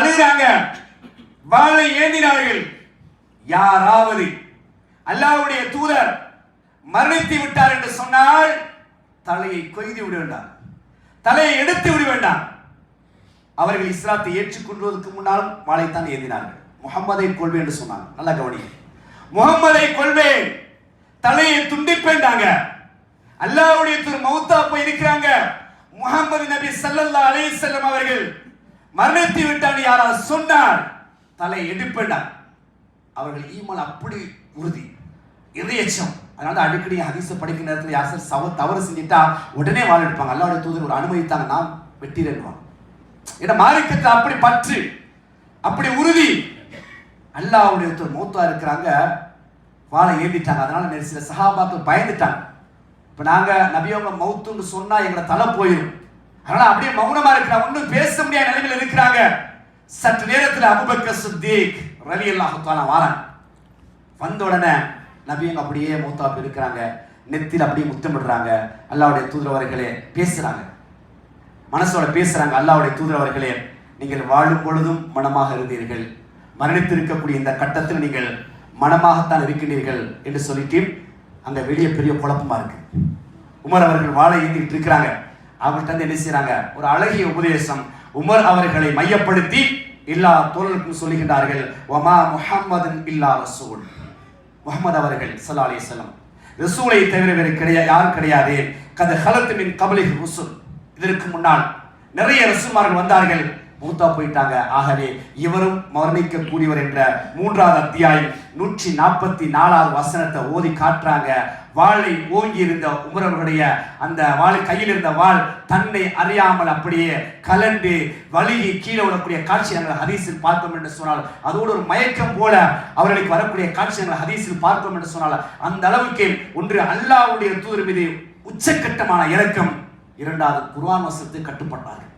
அழுகிறாங்க. வாளை ஏந்தினார்கள். யாராவது அல்லாவுடைய தூதர் மரணித்து விட்டார் என்று சொன்னால் தலையை கொய்து விட வேண்டாம். தலையை எடுத்து விட வேண்டாம். அவர்கள் இஸ்லாத்தை ஏற்றுக்கொள்வதற்கு முன்னாலும் வாழைத்தான் ஏந்தினார்கள். முகம்மதை கொள்வேன் என்று சொன்னாங்க. நல்லா கவனி முகம்மதை கொள்வேன் தலையை துண்டிப்பேன்டாங்க. அல்லாவுடைய திரு மௌத்தா போய் இருக்கிறாங்க. முகமது நபி சல்லல்லா அலைஹி வஸல்லம் அவர்கள் மரணித்து விட்டான் யாராவது சொன்னார். தலை எடுப்பேண்டார் அவர்கள் ஈமான் அப்படி உறுதி. இறையச்சம் அதனால தான் அடிக்கடி ஹதீஸை படிக்கிற நேரத்தில் யார் சார் சவ தவறு செஞ்சுட்டா உடனே வாழ எடுப்பாங்க. அல்லாவுடைய தூதர் ஒரு அனுமதித்தாங்க. நான் வெட்டிடுவாங்க ஏன்னா மார்க்கத்தில் அப்படி பற்று அப்படி உறுதி. அல்லாவுடைய ஒருத்தர் மூத்தா இருக்கிறாங்க. வாழை ஏந்திட்டாங்க. அதனால நிறைய சில சகாபாக்கள் பயந்துட்டாங்க. இப்போ நாங்க நபியவங்க மௌத்துன்னு சொன்னா எங்களை தலை போயிடும் அதனால அப்படியே மௌனமா இருக்கிறாங்க ஒன்றும் பேச முடியாத. சற்று நேரத்தில் அபுபக்கர் சித்திக் ரலி அல்லாஹால வாரன் வந்த உடனே நபியங்க அப்படியே மூத்தாப்பு இருக்கிறாங்க. நெத்தில் அப்படியே முத்தமிடுறாங்க. அல்லாவுடைய தூதரவர்களே பேசுறாங்க. மனசோட பேசுறாங்க. அல்லாவுடைய தூதரவர்களே நீங்கள் வாழும் பொழுதும் மனமாக இருந்தீர்கள். மரணித்திருக்கக்கூடிய இந்த கட்டத்தில் நீங்கள் மனமாகத்தான் இருக்கின்றீர்கள் என்று சொல்லிட்டு அங்கே வெளியே பெரிய குழப்பமா இருக்கு. உமர் அவர்கள் வாழை ஏந்திட்டு இருக்கிறாங்க. அவர்கிட்ட வந்து என்ன செய்யறாங்க ஒரு அழகிய உபதேசம். உமர் அவர்களை மையப்படுத்தி எல்லா தோழர்களுக்கும் சொல்லுகின்றார்கள் ஒமா முஹம்மதன் இல்லா ரசூல். முகமது அவர்கள் சல்லா அலி வஸல்லம். ரசூலை தவிர வேறு கிடையாது யாரும் கிடையாது. கத ஹலத்து மின் கபலி ருசுல். இதற்கு முன்னால் நிறைய ரசூமார்கள் வந்தார்கள். மூத்தா போயிட்டாங்க. ஆகவே இவரும் மரணிக்க கூடியவர் என்ற மூன்றாவது அத்தியாயம் நூற்றி நாற்பத்தி நாலாவது வசனத்தை ஓதி காட்டுறாங்க. வாளை ஓங்கி இருந்த உமரவருடைய அந்த வாழை கையில் இருந்த வாள் தன்னை அறியாமல் அப்படியே கலண்டு வலிகி கீழே விடக்கூடிய காட்சி நாங்கள் ஹதீஸில் பார்த்தோம் என்று சொன்னால் அதோடு ஒரு மயக்கம் போல அவர்களுக்கு வரக்கூடிய காட்சி நாங்கள் ஹதீஸில் பார்த்தோம் என்று சொன்னால் அந்த அளவுக்கு ஒன்று அல்லாவுடைய தூதர் மீது உச்சக்கட்டமான இறக்கம் இரண்டாவது குர்ஆன் வசத்து கட்டுப்பட்டார்கள்.